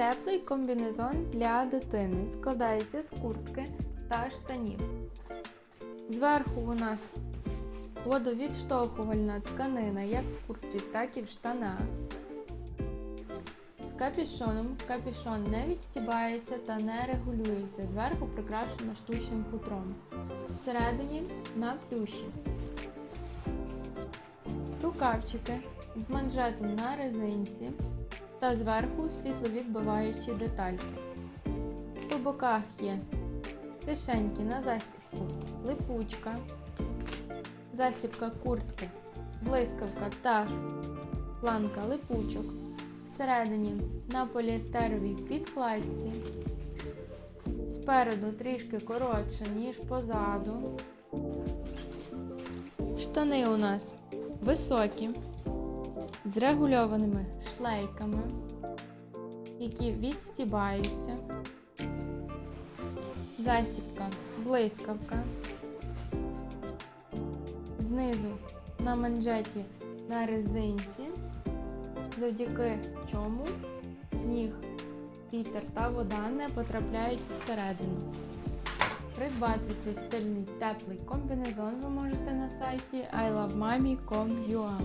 Теплий комбінезон для дитини складається з куртки та штанів. Зверху у нас водовідштовхувальна тканина як в куртці, так і в штанах. З капюшоном капюшон не відстібається та не регулюється. Зверху прикрашено штучним хутром. Всередині на плющі. Рукавчики з манжетом на резинці та зверху світловідбиваючі детальки. По боках є кишеньки на застібку, липучка, застібка куртки, блискавка та планка липучок. Всередині на поліестеровій підкладці. Спереду трішки коротше, ніж позаду. Штани у нас високі, з регульованими шлейками, які відстібаються. Застібка, блискавка. Знизу на манжеті на резинці, завдяки чому сніг, вітер та вода не потрапляють всередину. Придбати цей стильний теплий комбінезон ви можете на сайті ilovemami.com.ua